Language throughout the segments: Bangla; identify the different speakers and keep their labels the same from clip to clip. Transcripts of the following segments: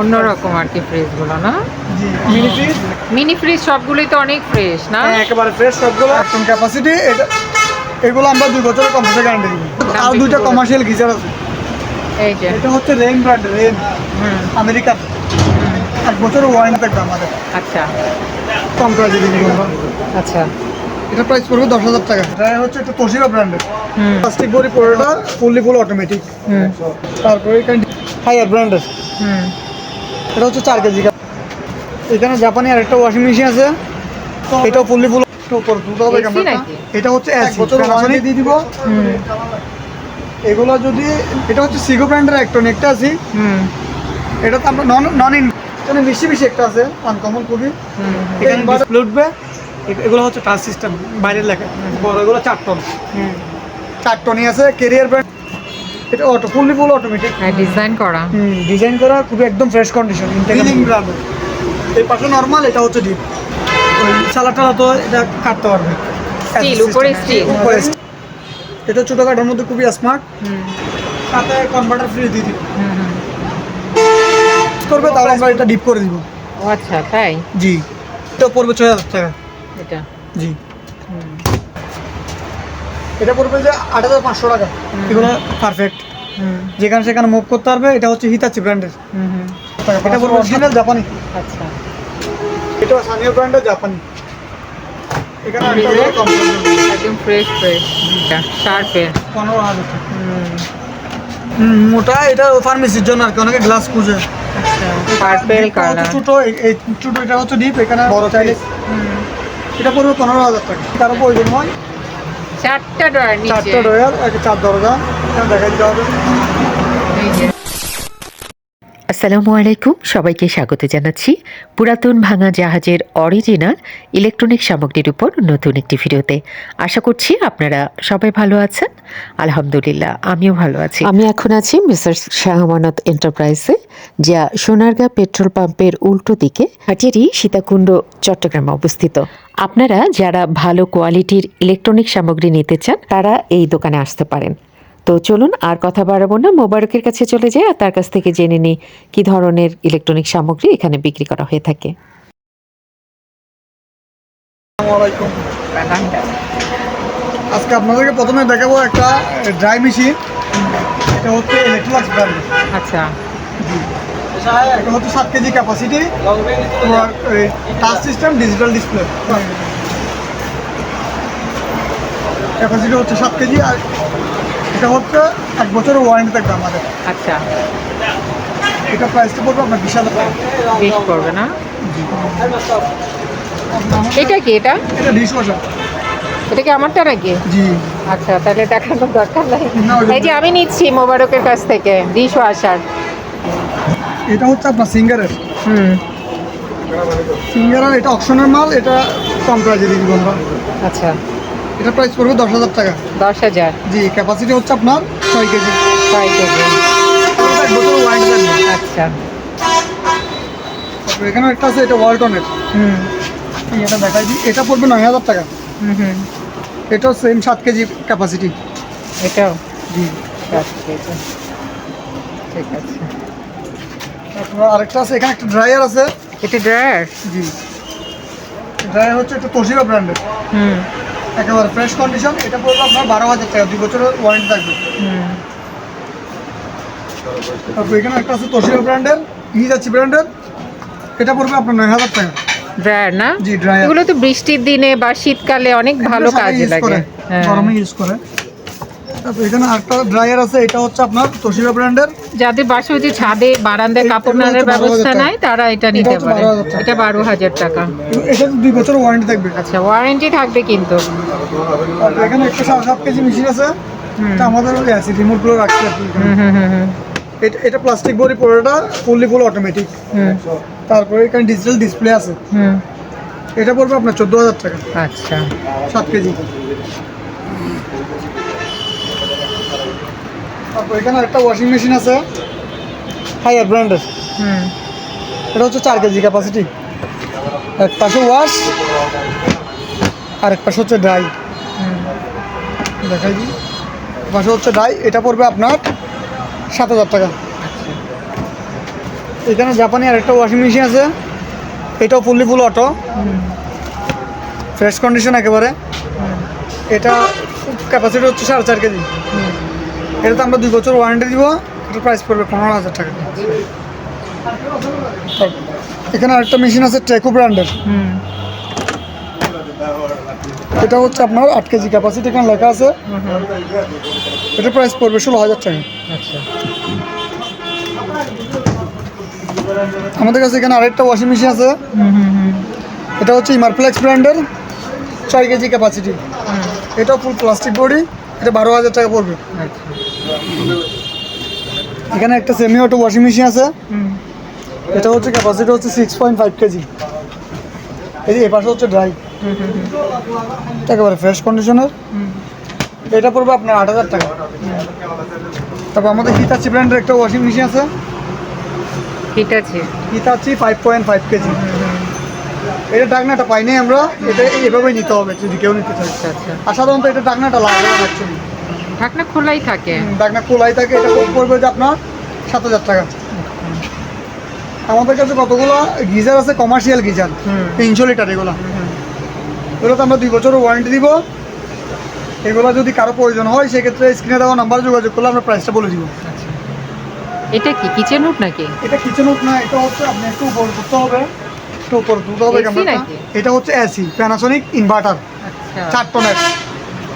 Speaker 1: অন্যরকম আর কি ফ্রিজগুলো না?
Speaker 2: মিনি ফ্রিজ
Speaker 1: মিনি ফ্রিজ সবগুলোই তো অনেক ফ্রেশ না?
Speaker 2: হ্যাঁ, একেবারে ফ্রেশ সবগুলো। একদম ক্যাপাসিটি এটা এগুলো আমরা দুই বছরের কম্পিউটার গ্যারান্টি দিব। আর দুইটা কমার্শিয়াল গিজার আছে।
Speaker 1: এই যে।
Speaker 2: এটা হচ্ছে রেন ব্র্যান্ড রেন
Speaker 1: হুম।
Speaker 2: আমেরিকান এক বছর ওয়ারেন্টি থাকবে আমাদের।
Speaker 1: আচ্ছা।
Speaker 2: কম দিয়ে দিব।
Speaker 1: আচ্ছা।
Speaker 2: এটা প্রাইস পড়বে দশ হাজার টাকা। এটা হচ্ছে একটা তোশিবা ব্র্যান্ডের
Speaker 1: হুম।
Speaker 2: প্লাস্টিক বডি পড়েটা ফুললি ফুল অটোমেটিক
Speaker 1: হুম।
Speaker 2: তারপরে এখানে হায়ার ব্র্যান্ডের
Speaker 1: হুম।
Speaker 2: এটা হচ্ছে চার কেজি এখানে জাপানি আর একটা ওয়াশিং মেশিন আছে এটাও ফুললি ফুল উপর হবে? এটা হচ্ছে এক বছর ওয়ারেন্টি দিয়ে দিব। এগুলো যদি এটা হচ্ছে সিগো ব্র্যান্ডের একটা একটা আছে। এটা তো আমরা নন নন ইন এখানে বেশি বেশি একটা আছে আনকমন খুবই।
Speaker 1: হুম।
Speaker 2: এখানে ডিসপ্লে উঠবে এগুলো হচ্ছে টাচ সিস্টেম বাইরের লেখা। বড় এগুলো চার টন
Speaker 1: হুম।
Speaker 2: চার টনই আছে কেরিয়ার ব্র্যান্ড এটা অটো ফুললি ফুল অটোমেটিক
Speaker 1: হ্যাঁ ডিজাইন করা।
Speaker 2: হুম ডিজাইন করা খুবই একদম ফ্রেশ কন্ডিশন ইলিং ব্র্যান্ড এই পাশে নর্মাল এটা হচ্ছে ডিপ ওই টালা তো এটা কাটতে পারবে।
Speaker 1: Steel, উপরে steel।
Speaker 2: এটা ছোটোখাটোর মধ্যে খুবই স্মার্ট
Speaker 1: হুম।
Speaker 2: সাথে কনভার্টার ফ্রি দিয়ে দিব।
Speaker 1: হুম হুম।
Speaker 2: করবে তাহলে আমরা এটা ডিপ করে দিব।
Speaker 1: আচ্ছা তাই?
Speaker 2: জি। এটা পড়বে ছয় হাজার টাকা।
Speaker 1: এটা?
Speaker 2: জি। এটা পড়বে যে আট হাজার পাঁচশো টাকা। এগুলো পারফেক্ট যেখানে সেখানে মুভ করতে পারবে এটা হচ্ছে হিতাচি ব্র্যান্ডের এটা পড়বে অরিজিনাল জাপানি
Speaker 1: আচ্ছা।
Speaker 2: এটা স্থানীয় ব্র্যান্ডের জাপানি এখানে
Speaker 1: একদম ফ্রেশ ফ্রেশ
Speaker 2: পনেরো হাজার মোটা এটা ফার্মেসির জন্য আর কি অনেকে গ্লাস খুঁজে।
Speaker 1: আচ্ছা। পার্পেল কালার
Speaker 2: ছোট এই- ছোট এটা হচ্ছে ডিপ এখানে বড় চাইলে এটা পড়বে পনেরো হাজার টাকা। তার
Speaker 1: চারটা ডয়ার
Speaker 2: চারটা ডয়ার এক চার দরজা এটা দেখা দিতে হবে।
Speaker 1: এই যে
Speaker 3: আসসালামু আলাইকুম, সবাইকে স্বাগত জানাচ্ছি পুরাতন ভাঙা জাহাজের অরিজিনাল ইলেকট্রনিক সামগ্রীর উপর নতুন একটি ভিডিওতে। আশা করছি আপনারা সবাই ভালো আছেন। আলহামদুলিল্লাহ, আমিও ভালো আছি। আমি এখন আছি মিসার্স শাহ আমানত এন্টারপ্রাইজে, যা সোনারগাঁ পেট্রোল পাম্পের উল্টো দিকে হাটিয়ারি সীতাকুণ্ড, চট্টগ্রামে অবস্থিত। আপনারা যারা ভালো কোয়ালিটির ইলেকট্রনিক সামগ্রী নিতে চান, তারা এই দোকানে আসতে পারেন। তো চলুন আর কথা বাড়াবো না। মোবারকের কাছে চলে যাই আর তার কাছ থেকে জেনে নিই কি ধরনের ইলেকট্রনিক সামগ্রী এখানে বিক্রি করা হয়ে থাকে।
Speaker 2: আজকে আপনাদেরকে প্রথমে দেখাবো একটা ড্রাই মেশিন। এটা হচ্ছে ইলেকট্রোলাক্স ব্র্যান্ড
Speaker 1: আচ্ছা।
Speaker 2: এটা হচ্ছে সাত KG capacity touch system digital display capacity হচ্ছে সাত কেজি আর এটা হচ্ছে এক বছরের ওয়ারেন্টি থাকবে আমাদের।
Speaker 1: আচ্ছা।
Speaker 2: এটা প্রাইসটা পড়বে আপনার বিশ হাজার
Speaker 1: বেশ করবে না? এটা কি এটা?
Speaker 2: এটা ডিশ ওয়াশার।
Speaker 1: এটা কি আমারটা নাকি?
Speaker 2: জি।
Speaker 1: আচ্ছা তাহলে দেখানোর দরকার নাই। এই যে আমি নিচ্ছি মোবারকের কাছ থেকে ডিশ ওয়াশার।
Speaker 2: এটা হচ্ছে আপনার সিঙ্গারের।
Speaker 1: হুম।
Speaker 2: সিঙ্গারের এটা অপশনের মাল এটা কম প্রাইজে দিয়ে দিব
Speaker 1: আচ্ছা।
Speaker 2: এটা প্রাইস পড়বে দশ হাজার টাকা।
Speaker 1: দশ হাজার।
Speaker 2: জি ক্যাপাসিটি হচ্ছে আপনার ছয় কেজি।
Speaker 1: ছয় কেজি। আচ্ছা।
Speaker 2: এখানে একটা আছে এটা ওয়ালটনের
Speaker 1: হুম।
Speaker 2: এটা দেখাই দিই। এটা পড়বে নয় হাজার টাকা।
Speaker 1: হুম হুম।
Speaker 2: এটাও সেম সাত কেজি ক্যাপাসিটি
Speaker 1: এটাও?
Speaker 2: জি।
Speaker 1: দশ কেজি। ঠিক আছে।
Speaker 2: তারপর আরেকটা আছে এখানে একটা ড্রায়ার আছে।
Speaker 1: এটা ড্রয়ার
Speaker 2: জি। ড্রায়ার হচ্ছে একটা তোশিবা ব্র্যান্ডের
Speaker 1: হুম।
Speaker 2: একেবারে ফ্রেশ কন্ডিশন এটা পড়বে আপনার বারো হাজার টাকা দুই বছরের ওয়ারেন্টি থাকবে। তারপর এখানে একটা আছে তোশিবা ব্র্যান্ডের ইজাচি ব্র্যান্ডের এটা পড়বে আপনার নয় হাজার টাকা।
Speaker 1: ড্রায়ার না? এগুলো তো বৃষ্টির দিনে বা শীতকালে অনেক ভালো কাজে লাগে। হ্যাঁ।
Speaker 2: গরমে ইউজ করে। তারপর এখানে আরেকটা ড্রায়ার আছে এটা হচ্ছে আপনার তোশিবা ব্র্যান্ডের
Speaker 1: যাদের বাসা ছাদে বারান্দায় কাপড় নাড়ার ব্যবস্থা নাই তারা এটা নিতে পারে। এটা বারো হাজার টাকা।
Speaker 2: এটা দুই বছর ওয়ারেন্টি থাকবে।
Speaker 1: আচ্ছা ওয়ারেন্টি থাকবে কিন্তু।
Speaker 2: এখানে একটা সাড়ে সাত কেজি মেশিন আছে। আমাদের ওই আছে রিমোটগুলো
Speaker 1: হুম হুম
Speaker 2: এটা এটা প্লাস্টিক বডি পড়েটা ফুললি ফুল অটোমেটিক তারপরে এখানে ডিজিটাল ডিসপ্লে আছে।
Speaker 1: হুম।
Speaker 2: এটা পড়বে আপনার চোদ্দ হাজার টাকা।
Speaker 1: আচ্ছা।
Speaker 2: সাত কেজি। তারপর এখানে একটা ওয়াশিং মেশিন আছে। হায়ার ব্র্যান্ডের
Speaker 1: হুম।
Speaker 2: এটা হচ্ছে চার কেজি ক্যাপাসিটি এক পাশে ওয়াশ আর এক পাশে হচ্ছে ড্রাই দেখাই দিই। পাশে হচ্ছে ড্রাই এটা পড়বে আপনার সাত হাজার টাকা। এখানে জাপানি আরেকটা ওয়াশিং মেশিন আছে। এটাও fully full auto fresh condition একেবারে। এটা ক্যাপাসিটি হচ্ছে সাড়ে চার কেজি। এটাতে আমরা দুই বছর ওয়ারেন্টি দিব এটার প্রাইস পড়বে পনেরো হাজার টাকা। এখানে আরেকটা মেশিন আছে টেকো ব্র্যান্ডের এটা হচ্ছে আপনার আট কেজি ক্যাপাসিটি এখানে লেখা আছে। এটার প্রাইস পড়বে ষোলো হাজার টাকা।
Speaker 1: আচ্ছা।
Speaker 2: আমাদের কাছে এখানে আরেকটা ওয়াশিং মেশিন আছে।
Speaker 1: হুম হুম হুম।
Speaker 2: এটা হচ্ছে ইমারফ্লেক্স ব্র্যান্ডের ছয় কেজি ক্যাপাসিটি এটা ফুল প্লাস্টিক বডি এটা বারো হাজার টাকা পড়বে।
Speaker 1: আচ্ছা।
Speaker 2: এখানে একটা সেমি অটো ওয়াশিং মেশিন আছে এটা হচ্ছে ক্যাপাসিটি হচ্ছে সিক্স পয়েন্ট ফাইভ কেজি এই যে এপাশে হচ্ছে ড্রাই একেবারে ফ্রেশ কন্ডিশনের এটা পড়বে আপনার আট হাজার টাকা। তারপর আমাদের হিতাচি ব্র্যান্ডের একটা ওয়াশিং মেশিন আছে।
Speaker 1: আছে
Speaker 2: Hitachi five point five KG এটা ডাকনাটা পাইনি আমরা। এটা এভাবেই নিতে হবে যদি কেউ নিতে চায়।
Speaker 1: আচ্ছা আচ্ছা।
Speaker 2: আর সাধারণত এটা ডাকনাটা লাগে না অ্যাকচুয়ালি
Speaker 1: ঢাকনা খোলাই থাকে।
Speaker 2: ডাকনা খোলাই থাকে এটা পড়বে যে আপনার সাত হাজার টাকা। আমাদের কাছে কতগুলো গিজার আছে? Commercial geyser. তিনশো লিটার এগুলো। এগুলো তো আমরা দুই বছরের ওয়ারেন্টি দিব। এগুলো যদি কারও প্রয়োজন হয় সেক্ষেত্রে স্ক্রিনে দেওয়া নাম্বারে যোগাযোগ করলে আমরা প্রাইসটা বলে দিব।
Speaker 1: এটা কি কিচেন রুট নাকি?
Speaker 2: এটা কিচেন উঠ না এটা হচ্ছে আপনি একটু উপরে তুলতে হবে। একটু উপরে তুলতে হবে? এটা হচ্ছে এসি প্যানাসোনিক ইনভার্টার চার টনের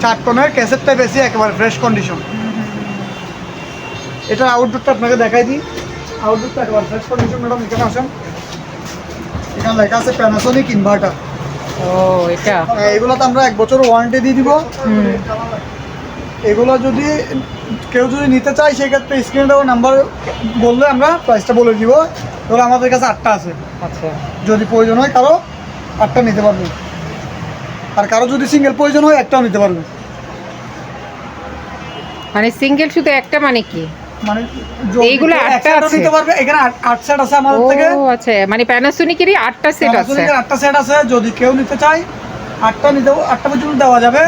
Speaker 2: চার টনের ক্যাসেট টাইপ এসি একেবারে ফ্রেশ কন্ডিশন এটার আউটডোরটা আপনাকে দেখাই দিই। আউটডোরটা একেবারে ফ্রেশ কন্ডিশন ম্যাডাম এখানে আসেন। এখানে লেখা আছে প্যানাসোনিক ইনভার্টার
Speaker 1: ও এটা?
Speaker 2: এগুলোতে আমরা এক বছর ওয়ারেন্টি দিয়ে দিব। এগুলো যদি কেউ যদি নিতে চায় সেক্ষেত্রে স্ক্রিনে দেওয়া নাম্বার বললে আমরা প্রাইসটা বলে দিব। এগুলো আমাদের কাছে আটটা আছে।
Speaker 1: আচ্ছা।
Speaker 2: যদি প্রয়োজন হয় কারও আটটা নিতে পারবে। আর কারও যদি সিঙ্গেল প্রয়োজন হয় একটাও নিতে পারবে।
Speaker 1: মানে সিঙ্গেল শুধু একটা মানে কি?
Speaker 2: মানে
Speaker 1: এইগুলো আটটা আছে?
Speaker 2: নিতে পারবে এখানে আট- সেট আছে আমাদের থেকে।
Speaker 1: আচ্ছা মানে প্যানাসোনিকেরই আটটা সেট আছে।
Speaker 2: আটটা সেট আছে যদি কেউ নিতে চায় আটটা নিতে আটটা পর্যন্ত দেওয়া যাবে।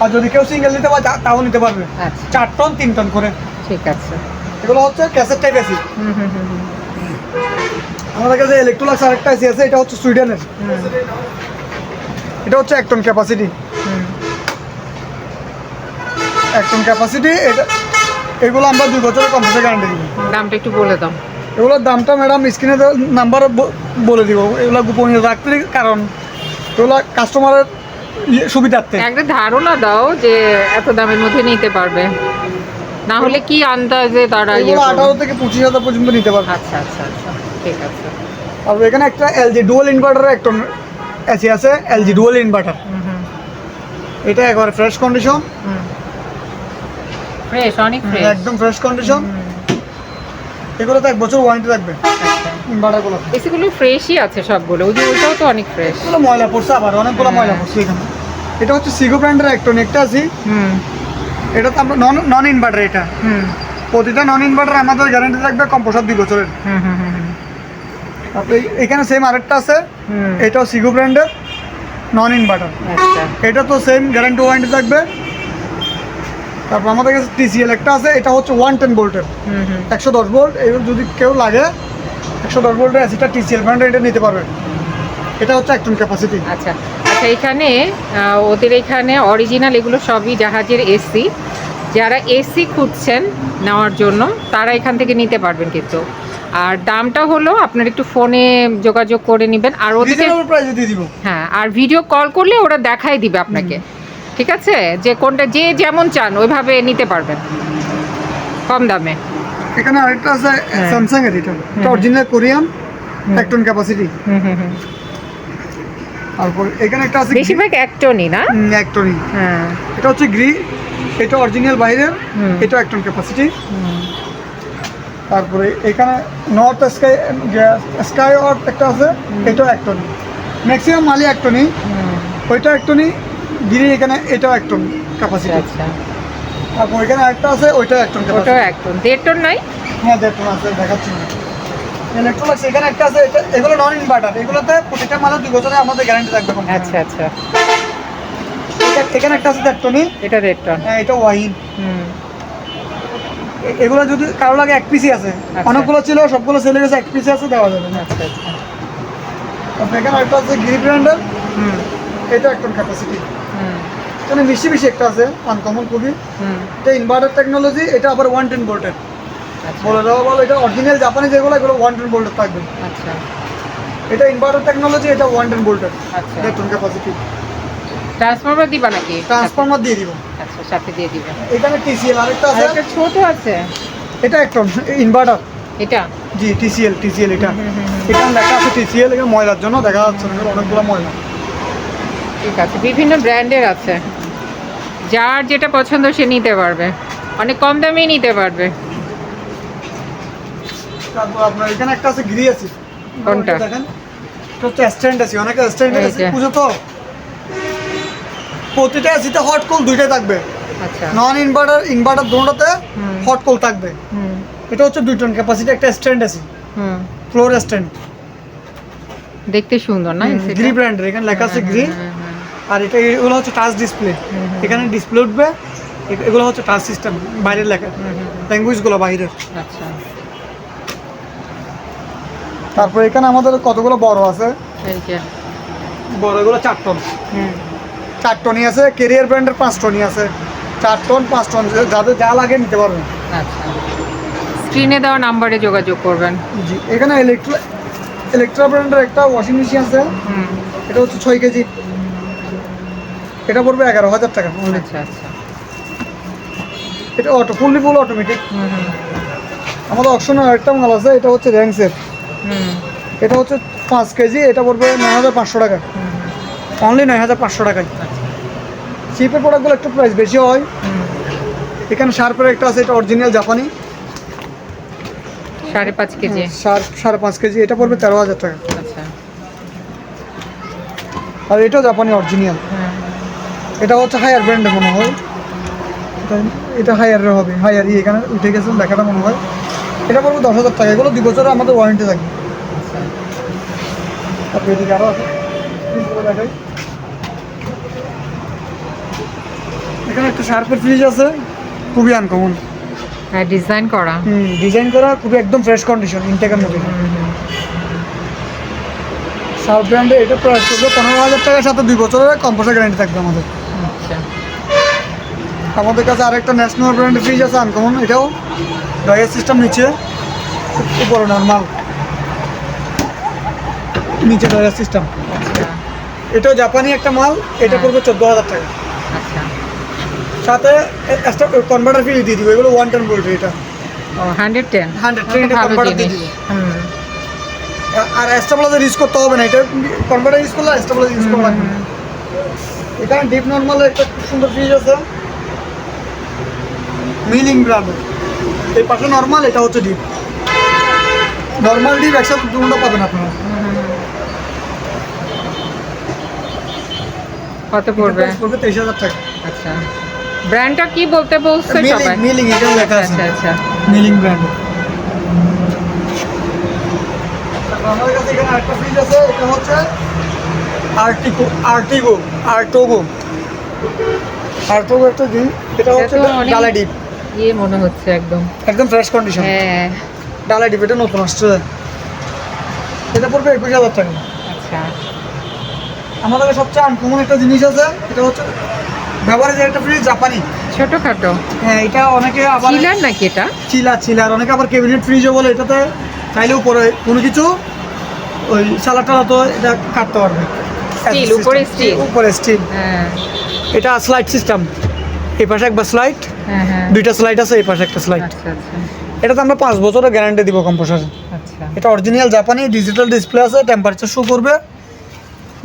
Speaker 2: আর যদি কেউ সিঙ্গেল নিতে পারে তাও নিতে পারবে।
Speaker 1: আচ্ছা।
Speaker 2: চার টন তিন টন করে।
Speaker 1: ঠিক আছে।
Speaker 2: এগুলো হচ্ছে ক্যাসেট টাইপ এসি। আমাদের কাছে ইলেকট্রোলাক্স আরেকটা এসি আছে এটা হচ্ছে সুইডেনের এটা হচ্ছে এক টন ক্যাপাসিটি। এক টন ক্যাপাসিটি এটা এগুলো আমরা দুই বছরের কম্পিউটার গ্যারান্টি দিব।
Speaker 1: দামটা একটু বলে দাও।
Speaker 2: এগুলোর দামটা ম্যাডাম স্ক্রিনে নাম্বার বলে দিব। এগুলো গোপনীয় রাখতে কারণ এগুলো কাস্টমারের ইয়ে সুবিধার্থে।
Speaker 1: একটা ধারণা দাও যে এত দামের মধ্যে নিতে পারবে। না হলে কি আন্দাজে তারা ইয়ে?
Speaker 2: আঠারো থেকে পঁচিশ হাজার পর্যন্ত নিতে পারবে।
Speaker 1: আচ্ছা আচ্ছা আচ্ছা ঠিক আছে।
Speaker 2: আর এখানে একটা এলজি ডুয়াল ইনভার্টার একটা এসি আছে এলজি ডুয়াল ইনভার্টার এটা একবারে ফ্রেশ কন্ডিশন
Speaker 1: হুম ফ্রেশ অনেক ফ্রেশ
Speaker 2: একদম ফ্রেশ কন্ডিশন এগুলো তো এক বছর ওয়ারেন্টি থাকবে। ইনভার্টারগুলো
Speaker 1: এসিগুলো ফ্রেশই আছে সবগুলো। ওই যে ওইটাও তো অনেক ফ্রেশ
Speaker 2: এগুলো ময়লা পড়ছে আবার অনেকগুলো ময়লা পড়ছে এখানে। এটা হচ্ছে সিগো ব্র্যান্ডের একটা আছি।
Speaker 1: হুম।
Speaker 2: এটা তো আমরা নন নন ইনভার্টার এটা।
Speaker 1: হুম।
Speaker 2: প্রতিটা নন ইনভার্টার আমাদের গ্যারান্টি থাকবে কম্পোসার দুই বছরের।
Speaker 1: হুম হুম হুম।
Speaker 2: এখানে সেম আরেকটা আছে। এটাও সিগো ব্র্যান্ডের নন ইনভার্টার
Speaker 1: আচ্ছা।
Speaker 2: এটা তো সেম গ্যারান্টি ওয়ারেন্টি থাকবে। তারপর আমাদের কাছে টিসিএল একটা আছে এটা হচ্ছে ওয়ান টেন ভোল্টের একশো দশ ভোল্ট এবার যদি কেউ লাগে একশো দশ ভোল্টের এসিটা টিসিএল ব্র্যান্ডের এটা নিতে পারবে। এটা হচ্ছে এক টন ক্যাপাসিটি
Speaker 1: আচ্ছা। আচ্ছা এখানে ওদের এখানে অরিজিনাল এগুলো সবই জাহাজের এসি যারা এসি খুঁজছেন নেওয়ার জন্য তারা এখান থেকে নিতে পারবেন কিন্তু। আর দামটা হলো আপনার একটু ফোনে যোগাযোগ করে নেবেন। আর
Speaker 2: প্রাইসে
Speaker 1: হ্যাঁ আর ভিডিও কল করলে ওরা দেখাই দিবে আপনাকে। ঠিক আছে? যে কোনটা যে যেমন চান ওইভাবে নিতে পারবেন। কম দামে।
Speaker 2: এখানে আরেকটা আছে। স্যামসাং এর এটা। অরিজিনাল কোরিয়ান এক ক্যাপাসিটি
Speaker 1: হুম। হুম হুম
Speaker 2: তারপর এখানে একটা আছে
Speaker 1: বেশিরভাগ একটনই না?
Speaker 2: হুম, এক
Speaker 1: হ্যাঁ।
Speaker 2: এটা হচ্ছে গ্রি এটা অরিজিনাল বাইরের। এটা এক টন ক্যাপাসিটি তারপরে এখানে নর্থ স্কাই স্কাই অর্থ একটা আছে এটাও এক টনই ম্যাক্সিমাম মালি এক টনই
Speaker 1: হুম,
Speaker 2: ওইটা এক টনই গিরি এখানে এটাও এক টন
Speaker 1: আচ্ছা
Speaker 2: ক্যাপাসিটি
Speaker 1: আচ্ছা।
Speaker 2: তারপর এখানে একটা আছে ওইটাও এক টন
Speaker 1: ওটাও
Speaker 2: ক্যাপাসিটি
Speaker 1: এক দেড় টন নাই
Speaker 2: হ্যাঁ দেখুন আছে দেখাচ্ছি। ইলেকট্রনিক্স এখানে একটা আছে এগুলো নন ইনভার্টার এগুলোতে প্রতিটা মালে দুই বছরে আমাদের গ্যারান্টি থাকবে।
Speaker 1: আচ্ছা আচ্ছা।
Speaker 2: এখানে একটা আছে দেড় টনই
Speaker 1: এটা দেড় টন।
Speaker 2: হ্যাঁ এটা ওয়াইন।
Speaker 1: হুম।
Speaker 2: এগুলো যদি কারও লাগে এক পিসি আছে।
Speaker 1: আচ্ছা।
Speaker 2: অনেকগুলো ছিল সবগুলো সেলে গেছে এক পিসি আছে দেওয়া যাবে। না
Speaker 1: আচ্ছা আচ্ছা।
Speaker 2: এখানে একটা আছে গিরি ব্র্যান্ডের
Speaker 1: হুম।
Speaker 2: এটা একটা ক্যাপাসিটি
Speaker 1: হুম।
Speaker 2: এখানে বেশি বেশি একটা আছে আনকমন খুবই। এটা ইনভার্টার টেকনোলজি এটা আবার ওয়ান টেন ভোল্টের বলে দেওয়া বলো এটা অরিজিনাল জাপানি যেগুলো এগুলো ওয়ান টেন ভোল্টের থাকবে।
Speaker 1: আচ্ছা।
Speaker 2: এটা ইনভার্টার টেকনোলজি এটা ওয়ান টেন ভোল্টের
Speaker 1: আচ্ছা
Speaker 2: ক্যাপাসিটি
Speaker 1: ট্রান্সফরমার দিবা নাকি?
Speaker 2: ট্রান্সফরমার দিয়ে দিব।
Speaker 1: আচ্ছা সাথে দিয়ে দিবেন
Speaker 2: এখানে টিসিএল আরেকটা
Speaker 1: আর
Speaker 2: আছে।
Speaker 1: একটা ছোট আছে।
Speaker 2: এটা একটা ইনভার্টার
Speaker 1: এটা?
Speaker 2: জি টিসিএল টিসিএল এটা। এখানে লেখা আছে টিসিএল এখানে ময়লার জন্য দেখা যাচ্ছে অনেকগুলো ময়লা।
Speaker 1: ঠিক আছে বিভিন্ন ব্র্যান্ডের আছে। যার যেটা পছন্দ সে নিতে পারবে। অনেক কম দামেই নিতে পারবে।
Speaker 2: তারপর আপনার এখানে একটা আছে গ্রি আছে।
Speaker 1: কোনটা?
Speaker 2: দেখেন। হচ্ছে স্ট্যান্ড আছে অনেক স্ট্যান্ড আছে। পুজো তো। প্রতিটা এসিতে হট কোল দুইটাই থাকবে।
Speaker 1: আচ্ছা।
Speaker 2: নন ইনভার্টার ইনভার্টার দুটোতে হট কোল থাকবে। এটা হচ্ছে দুই টন ক্যাপাসিটি একটা স্ট্যান্ড আছে
Speaker 1: হুম।
Speaker 2: ফ্লোর স্ট্যান্ড
Speaker 1: দেখতে সুন্দর না?
Speaker 2: গ্রি ব্র্যান্ডের এখানে লেখা আছে গ্রি
Speaker 1: হুম, হুম, হুম,
Speaker 2: আর এটা এগুলো হচ্ছে টাচ ডিসপ্লে। এখানে ডিসপ্লে উঠবে। এগুলো হচ্ছে টাচ সিস্টেম বাইরের লেখা। ল্যাঙ্গুয়েজগুলো বাইরের।
Speaker 1: আচ্ছা।
Speaker 2: তারপর এখানে আমাদের কতগুলো বড় আছে?
Speaker 1: এই যে।
Speaker 2: বড় এগুলো চার টন
Speaker 1: হুম।
Speaker 2: চার টনই আছে কেরিয়ার ব্র্যান্ডের পাঁচ টনই আছে। চার টন পাঁচ টন যাদের যা লাগে নিতে পারবেন।
Speaker 1: আচ্ছা। স্ক্রিনে দেওয়া নাম্বারে যোগাযোগ করবেন।
Speaker 2: জি এখানে ইলেকট্রা ইলেকট্রা ব্র্যান্ডের একটা ওয়াশিং মেশিন আছে।
Speaker 1: হুম।
Speaker 2: এটা হচ্ছে ছয় কেজি। এটা পড়বে এগারো হাজার টাকা।
Speaker 1: আচ্ছা আচ্ছা।
Speaker 2: এটা অটো ফুললি ফুল অটোমেটিক আমাদের অপশনে আরেকটা মাল আছে এটা হচ্ছে র্যাংসের
Speaker 1: হুম।
Speaker 2: এটা হচ্ছে পাঁচ কেজি এটা পড়বে নয় হাজার পাঁচশো টাকা।
Speaker 1: হুম,
Speaker 2: অনলি নয় হাজার পাঁচশো টাকায়। চিপের প্রোডাক্টগুলো একটু প্রাইস বেশি হয়। এখানে শার্পের একটা আছে এটা অরিজিনাল জাপানি
Speaker 1: সাড়ে পাঁচ কেজি।
Speaker 2: শার্প সাড়ে পাঁচ কেজি এটা পড়বে তেরো হাজার টাকা।
Speaker 1: আচ্ছা।
Speaker 2: আর এটাও জাপানি অরিজিনাল এটা হচ্ছে হায়ার ব্র্যান্ডে মনে হয়। এটা- এটা হায়ারের হবে হায়ারই এখানে উঠে গেছে দেখাটা মনে হয়। এটা পড়বে দশ হাজার টাকা এগুলো দুই বছরে আমাদের ওয়ারেন্টি থাকবে।
Speaker 1: আচ্ছা।
Speaker 2: তারপর এদিকে আরও আছে। দেখাই। এখানে একটা শার্পের ফ্রিজ আছে খুবই আনকমন
Speaker 1: হ্যাঁ ডিজাইন করা।
Speaker 2: ডিজাইন করা খুবই একদম ফ্রেশ কন্ডিশন ইনটেকের মধ্যে।
Speaker 1: হুম হুম।
Speaker 2: সাউথ ব্র্যান্ডে এটা প্রাইস করবে পনেরো হাজার টাকার সাথে দুই বছরের কম্পোসার গ্যারান্টি থাকবে আমাদের।
Speaker 1: আচ্ছা।
Speaker 2: আমাদের কাছে আরেকটা ন্যাশনাল ব্র্যান্ডের ফ্রিজ আছে আনকমন এটাও ডয়ার সিস্টেম নিচে উপরে নর্মাল নিচে ডয়ার সিস্টেম
Speaker 1: আচ্ছা।
Speaker 2: এটাও জাপানি একটা মাল এটা
Speaker 1: হ্যাঁ।
Speaker 2: করবে চোদ্দ হাজার টাকা। সাথে একটা কনভার্টার ফ্রি দিয়ে দিব এগুলো ওয়ান টেন ভোল্ট এটা।
Speaker 1: হান্ড্রেড টেন
Speaker 2: 110 এটা converter দিয়ে দিবে।
Speaker 1: হুম।
Speaker 2: আর স্টেবিলাইজার ইউজ করতে হবে না এটা কনভার্টার ইউজ করলে স্টেবিলাইজার ইউজ করা লাগবে এখানে ডিপ নর্মাল একটা খুব সুন্দর ফ্রিজ আছে। মিলিং এই পাশে নর্মাল এটা হচ্ছে ডিপ নর্মাল ডিপ একসাথে দুটো পাবেন আপনারা।
Speaker 1: কত পড়বে?
Speaker 2: পড়বে তেইশ হাজার টাকা।
Speaker 1: আচ্ছা। ব্র্যান্ডটা কি বলতে বলছে
Speaker 2: মিলিং
Speaker 1: সবাই?
Speaker 2: মিলিং এটা লেখা আছে।
Speaker 1: আচ্ছা। আচ্ছা
Speaker 2: মিলিং ব্র্যান্ড আমাদের কাছে এখানে আরেকটা ফ্রিজ আছে এটা হচ্ছে আর্টিকো আর্টিগো আর্টোগো আর্টোগো একটা ডিপ এটা হচ্ছে ডালা ডিপ
Speaker 1: ইয়ে মনে হচ্ছে একদম।
Speaker 2: একদম ফ্রেশ কন্ডিশন
Speaker 1: হ্যাঁ।
Speaker 2: ডালা ডিপ এটা নতুন আসছে। এটা পড়বে একুশ হাজার টাকা।
Speaker 1: আচ্ছা।
Speaker 2: আমাদের কাছে সবচেয়ে আনকমন একটা জিনিস আছে এটা হচ্ছে ব্যবহারের একটা ফ্রিজ জাপানি।
Speaker 1: ছোটখাটো।
Speaker 2: হ্যাঁ এটা অনেকে আবার
Speaker 1: চিলার নাকি এটা?
Speaker 2: চিলা চিলার। অনেকে আবার ক্যাবিনেট ফ্রিজও বলে এটাতে চাইলেও পরে কোনো কিছু ওই সালাদ টালা তো এটা কাটতে পারবে।
Speaker 1: Steel, উপরে steel?
Speaker 2: উপরে স্টিল
Speaker 1: হ্যাঁ।
Speaker 2: এটা স্লাইড সিস্টেম এই পাশে একবার স্লাইড
Speaker 1: হ্যাঁ হ্যাঁ।
Speaker 2: দুইটা স্লাইড আছে এই পাশে একটা স্লাইড
Speaker 1: আচ্ছা আচ্ছা।
Speaker 2: এটাতে আমরা পাঁচ বছরের গ্যারান্টি দিব কম্পোসারে
Speaker 1: আচ্ছা।
Speaker 2: এটা অরিজিনাল জাপানি ডিজিটাল ডিসপ্লে আছে টেম্পারেচার শো করবে।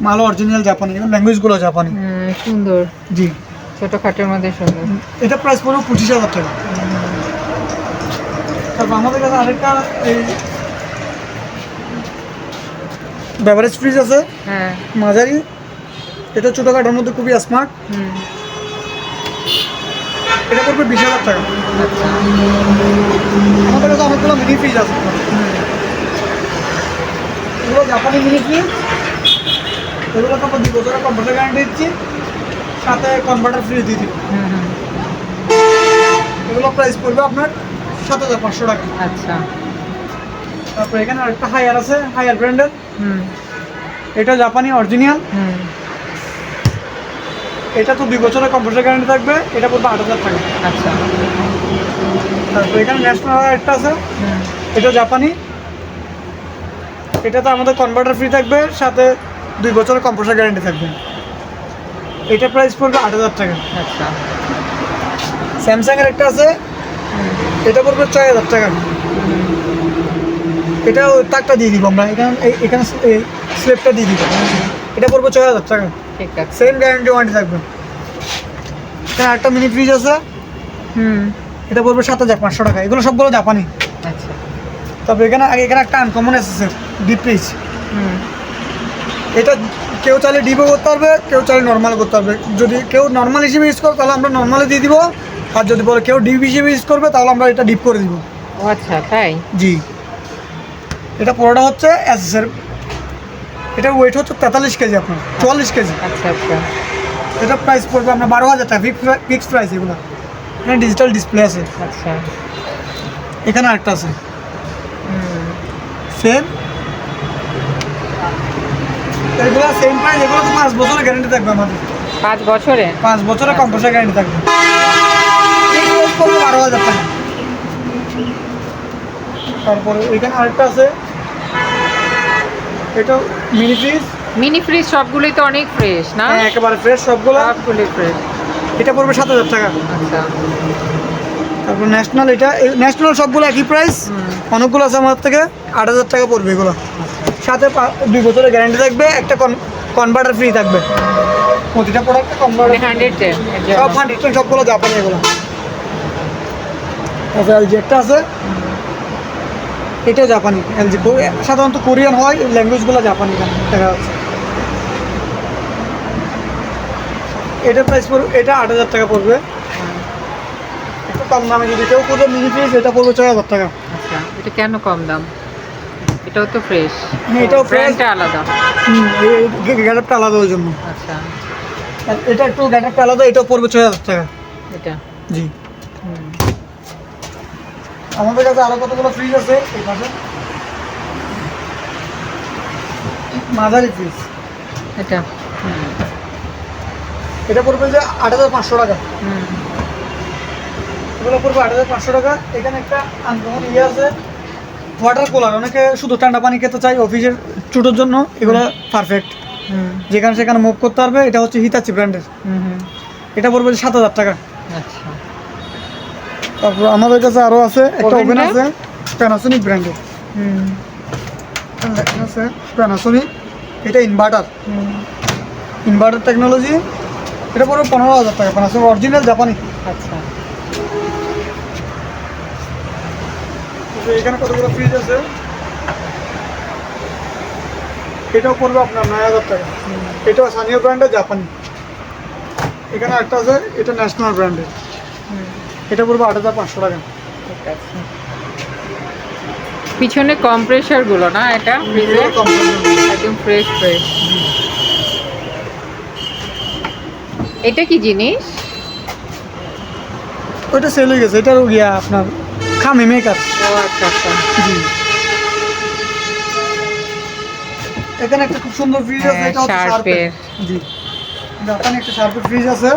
Speaker 2: মালও অরিজিনাল জাপানি ল্যাঙ্গুয়েজগুলো জাপানি।
Speaker 1: হ্যাঁ, সুন্দর।
Speaker 2: জি।
Speaker 1: ছোটখাটোর মধ্যে সুন্দর।
Speaker 2: এটা প্রাইস পড়বে পঁচিশ হাজার টাকা। তারপর আমাদের কাছে আরেকটা এই বেভারেজ ফ্রিজ আছে।
Speaker 1: হ্যাঁ।
Speaker 2: মাঝারি। এটা ছোটোখাটোর মধ্যে খুবই স্মার্ট এটা পড়বে বিশ হাজার টাকা।
Speaker 1: আচ্ছা।
Speaker 2: আমাদের কাছে অনেকগুলো মিনি ফ্রিজ আছে। এগুলো জাপানি মিনি ফ্রিজ এগুলো তো দুই বছরের কম্পিউটার গ্যারান্টি দিচ্ছি। সাথে কনভার্টার ফ্রি দিয়ে
Speaker 1: হুম
Speaker 2: এগুলো প্রাইস পড়বে আপনার সাত হাজার পাঁচশো টাকা।
Speaker 1: আচ্ছা।
Speaker 2: তারপর এখানে আরেকটা হায়ার আছে হায়ার ব্র্যান্ডের
Speaker 1: হুম।
Speaker 2: এটা জাপানি অরিজিনাল এটা তো দুই বছরের কম্পিউটার গ্যারান্টি থাকবে এটা পড়বে আট হাজার টাকা।
Speaker 1: আচ্ছা।
Speaker 2: তারপর এখানে ন্যাশনাল একটা আছে এটা জাপানি। এটাতে আমাদের কনভার্টার ফ্রি থাকবে সাথে দুই বছরের কম্পিউটার গ্যারান্টি থাকবে। এটা প্রাইস পড়বে আট হাজার টাকা।
Speaker 1: আচ্ছা।
Speaker 2: স্যামসাং এর একটা আছে এটা পড়বে ছয় হাজার টাকা। এটা তাকটা দিয়ে দিব আমরা এখানে এখানে এই স্লেপটা দিয়ে দিব। এটা পড়বে ছয় হাজার টাকা।
Speaker 1: ঠিক আছে।
Speaker 2: সেম গ্যারান্টি ওয়ারেন্টি থাকবে। এখানে একটা মিনি ফ্রিজ আছে।
Speaker 1: হুম।
Speaker 2: এটা পড়বে সাত হাজার পাঁচশো টাকা। এগুলো সবগুলো জাপানি।
Speaker 1: আচ্ছা।
Speaker 2: তবে এখানে এখানে একটা আনকমন এসেছে ডিপ ফ্রিজ
Speaker 1: হুম।
Speaker 2: এটা কেউ চাইলে ডিপও করতে পারবে কেউ চাইলে নর্মাল করতে পারবে। যদি কেউ নর্মাল হিসেবে ইউজ করে তাহলে আমরা নর্মালে দিয়ে দিব। আর যদি বলে কেউ ডিপ হিসেবে ইউজ করবে তাহলে আমরা এটা ডিপ করে দিব।
Speaker 1: আচ্ছা তাই?
Speaker 2: জি। এটা পুরোটা হচ্ছে এসএসের এটা ওয়েট হচ্ছে তেতাল্লিশ কেজি আপনার চুয়াল্লিশ কেজি।
Speaker 1: আচ্ছা আচ্ছা।
Speaker 2: এটা প্রাইস পড়বে আপনার বারো হাজার টাকা ফিক্সড প্রাইস এগুলো। এখানে ডিজিটাল ডিসপ্লে আছে।
Speaker 1: আচ্ছা।
Speaker 2: এখানে আরেকটা আছে। সেম এগুলো সেম প্রাইস এগুলো তো পাঁচ বছরের গ্যারান্টি থাকবে আমাদের।
Speaker 1: পাঁচ বছরে
Speaker 2: পাঁচ বছরের কম্পিউটার গ্যারান্টি থাকবে। বারো হাজার টাকা। তারপরে এখানে আরেকটা আছে। এটা মিনি ফ্রিজ
Speaker 1: মিনি ফ্রিজ সবগুলোই তো অনেক ফ্রেশ না?
Speaker 2: হ্যাঁ একেবারে ফ্রেশ সবগুলো।
Speaker 1: সবগুলোই ফ্রেশ
Speaker 2: এটা পড়বে সাত হাজার টাকা।
Speaker 1: আচ্ছা।
Speaker 2: তারপর ন্যাশনাল এটা ন্যাশনাল সবগুলো একই প্রাইস অনেকগুলো আছে আমার থেকে। আট হাজার টাকা পড়বে এগুলো। সাথে পা- দুই বছরের গ্যারান্টি থাকবে একটা কনভার্টার ফ্রি থাকবে। প্রতিটা প্রোডাক্টে কনভার্টার
Speaker 1: হান্ড্রেড টেন
Speaker 2: সব হান্ড্রেড সবগুলো জাপানি এগুলো। তারপর এলজি একটা আছে। এটাও জাপানি এলজি সাধারণত কোরিয়ান হয় ল্যাঙ্গুয়েজগুলো জাপানি দেখা যাচ্ছে। এটা প্রাইস পড়বে এটা আট হাজার টাকা পড়বে। একটু কম দামে যদি কেউ খুঁজে মিনি ফ্রিজ এটা পড়বে ছয় হাজার টাকা।
Speaker 1: আচ্ছা এটা কেন কম দাম? এটাও তো ফ্রেশ
Speaker 2: হ্যাঁ, এটাও।
Speaker 1: ব্র্যান্ডটা আলাদা।
Speaker 2: গ্যাটাপটা আলাদা ওই জন্য।
Speaker 1: আচ্া
Speaker 2: আর এটা একটু গ্যাটাপটা আলাদা এটাও পড়বে ছয় হাজার টাকা।
Speaker 1: এটা?
Speaker 2: জি।
Speaker 1: হুম।
Speaker 2: আমাদের কাছে আরও কতগুলো ফ্রিজ আছে এই পাশে? মাঝারি ফ্রিজ
Speaker 1: এটা? হুম।
Speaker 2: এটা পড়বে যে আট হাজার পাঁচশো টাকা।
Speaker 1: হুম।
Speaker 2: এগুলো পড়বে আট হাজার পাঁচশো টাকা। এখানে একটা আনকমন ইয়ে আছে। ওয়াটার কুলার অনেকে শুধু ঠান্ডা পানি খেতে চাই অফিসের ছোটোর জন্য এগুলো পারফেক্ট যেখানে সেখানে মুভ করতে পারবে এটা হচ্ছে হিতাচি ব্র্যান্ডের
Speaker 1: হুম হুম।
Speaker 2: এটা পড়বে সাত হাজার টাকা।
Speaker 1: আচ্ছা।
Speaker 2: তারপর আমাদের কাছে আরও আছে একটা ওভেন আছে প্যানাসোনিক ব্র্যান্ডের আছে প্যানাসোনিক এটা ইনভার্টার ইনভার্টার টেকনোলজি এটা পড়বে পনেরো হাজার টাকা প্যানাসোনিক অরিজিনাল জাপানি
Speaker 1: আচ্ছা।
Speaker 2: তো এখানে কতগুলো ফ্রিজ আছে? এটাও পড়বে আপনার নয় হাজার টাকা। এটাও স্থানীয় ব্র্যান্ডের জাপানি এখানে একটা আছে এটা ন্যাশনাল ব্র্যান্ডের এটা পড়বে আট হাজার পাঁচশো টাকা।
Speaker 1: পিছনে কম্প্রেসারগুলো না এটা? ফ্রিজে একদম ফ্রেশ ফ্রেশ এটা কি জিনিস?
Speaker 2: ওইটা সেল হয়ে গেছে এটারও গিয়া আপনার খামি মেকার
Speaker 1: ও আচ্ছা আচ্ছা।
Speaker 2: জি। এখানে একটা খুব সুন্দর ফ্রিজ আছে
Speaker 1: হ্যাঁ,
Speaker 2: এটা হচ্ছে শার্পের জি। জাপানি একটা শার্পের ফ্রিজ আছে।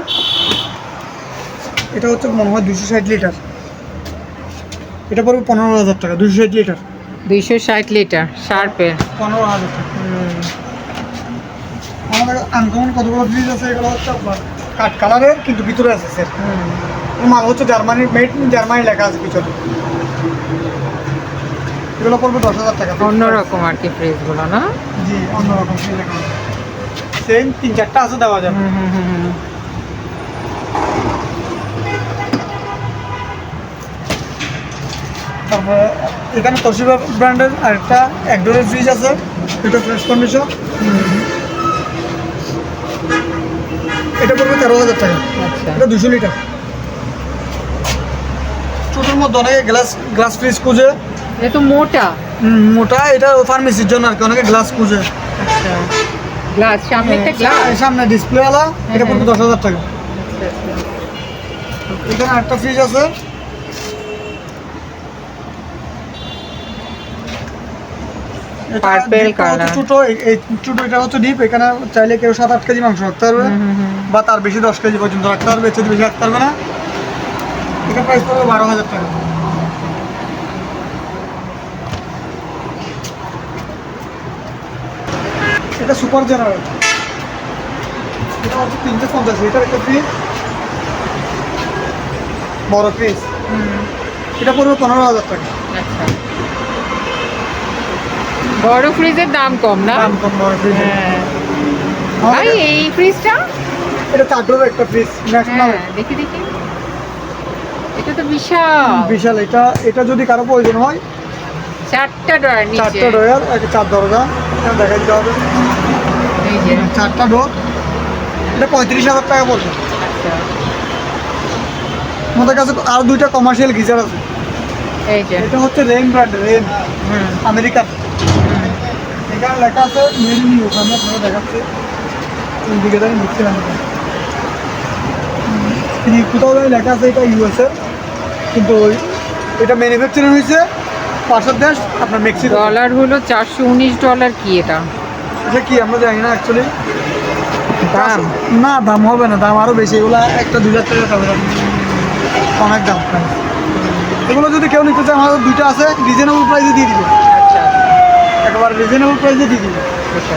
Speaker 2: এটা হচ্ছে মনে হয় দুশো ষাট লিটার। এটা পড়বে পনেরো হাজার টাকা দুশো ষাট লিটার।
Speaker 1: দুইশো ষাট লিটার শার্পের
Speaker 2: পনেরো হাজার টাকা আমাদের আনকমন কতগুলো ফ্রিজ আছে এগুলো হচ্ছে কাঠ কালারের কিন্তু ভিতরে আছে স্যার
Speaker 1: হুম।
Speaker 2: মাল হচ্ছে জার্মানি মেড ইন জার্মানি লেখা আছে পিছনে। এগুলো পড়বে দশ হাজার টাকা।
Speaker 1: অন্যরকম আর কি ফ্রিজগুলো না?
Speaker 2: জি অন্যরকম ফ্রিজ লেখা আছে। সেম তিন চারটা আছে দেওয়া যাবে। তারপরে এখানে তোশিবা ব্র্যান্ডের আরেকটা একডোরের ফ্রিজ আছে এটা ফ্রেশ কন্ডিশন এটা পড়বে তেরো হাজার টাকা।
Speaker 1: আচ্ছা।
Speaker 2: এটা দুশো লিটার। ওষুধের মধ্যে অনেকে গ্লাস গ্লাস ফ্রিজ খুঁজে।
Speaker 1: এটা তো মোটা
Speaker 2: মোটা এটা ফার্মেসির জন্য আর কি অনেকে গ্লাস খুঁজে।
Speaker 1: আচ্ছা। গ্লাস সামনে একটা
Speaker 2: হ্যাঁ, গ্লাস সামনে ডিসপ্লে আলা এটা হ্যাঁ। পড়বে দশ হাজার টাকা। আচ্ছা, আচ্ছা। এখানে একটা ফ্রিজ আছে। ডিপ এখানে চাইলে কেউ সাত আট কেজি মাংস রাখতে পারবে বা তার বেশি দশ কেজি পর্যন্ত রাখতে পারবে বেশি রাখতে পারবে না। এটা প্রাইস পড়বে বারো হাজার টাকা। এটা সুপার জেনারেল এটা হচ্ছে তিনশো পঞ্চাশ লিটার একটা ফ্রিজ বড় ফ্রিজ এটা পড়বে পনেরো হাজার টাকা।
Speaker 1: আচ্ছা। বড় ফ্রিজের দাম কম না?
Speaker 2: দাম কম বড় ফ্রিজ
Speaker 1: হ্যাঁ। ভাই এই ফ্রিজটা
Speaker 2: এটা চারটোর একটা ফ্রিজ ন্যাশনাল
Speaker 1: হ্যাঁ দেখি দেখি। এটা তো বিশাল।
Speaker 2: বিশাল এটা এটা যদি কারও প্রয়োজন হয়
Speaker 1: চারটা ডয়ার নিচে।
Speaker 2: চারটা ডয়ার একটা চার দরজা এটা দেখা দিতে হবে।
Speaker 1: এই যে।
Speaker 2: চারটা ডোর এটা পঁয়ত্রিশ হাজার টাকা পড়বে।
Speaker 1: আচ্ছা।
Speaker 2: আমাদের কাছে আর দুইটা কমার্শিয়াল গিজার আছে।
Speaker 1: এই যে।
Speaker 2: এটা হচ্ছে রেন ব্র্যান্ড রেন
Speaker 1: হুম।
Speaker 2: আমেরিকান এখানে লেখা আছে মেড ইন আমি আপনারা দেখাচ্ছি। দেখেন লিখতে পারেন কোথাও লেখা আছে এটা ইউএসএ কিন্তু এটা ম্যানুফ্যাকচারিং হয়েছে পাশের দেশ আপনার মেক্সিকো।
Speaker 1: ডলার হলো চারশো উনিশ ডলার কি এটা?
Speaker 2: এটা কি আমরা জানি না অ্যাকচুয়ালি
Speaker 1: দাম?
Speaker 2: না দাম হবে না দাম আরও বেশি এগুলো একটা দুই হাজার টাকা দাম। হবে। অনেক দাম price। এগুলো যদি কেউ নিতে চায় আমাদের দুইটা আছে রিজনেবল প্রাইসে দিয়ে দিবে।
Speaker 1: আচ্ছা
Speaker 2: একেবারে রিজনেবল প্রাইসে দিয়ে দিবে।
Speaker 1: আচ্ছা।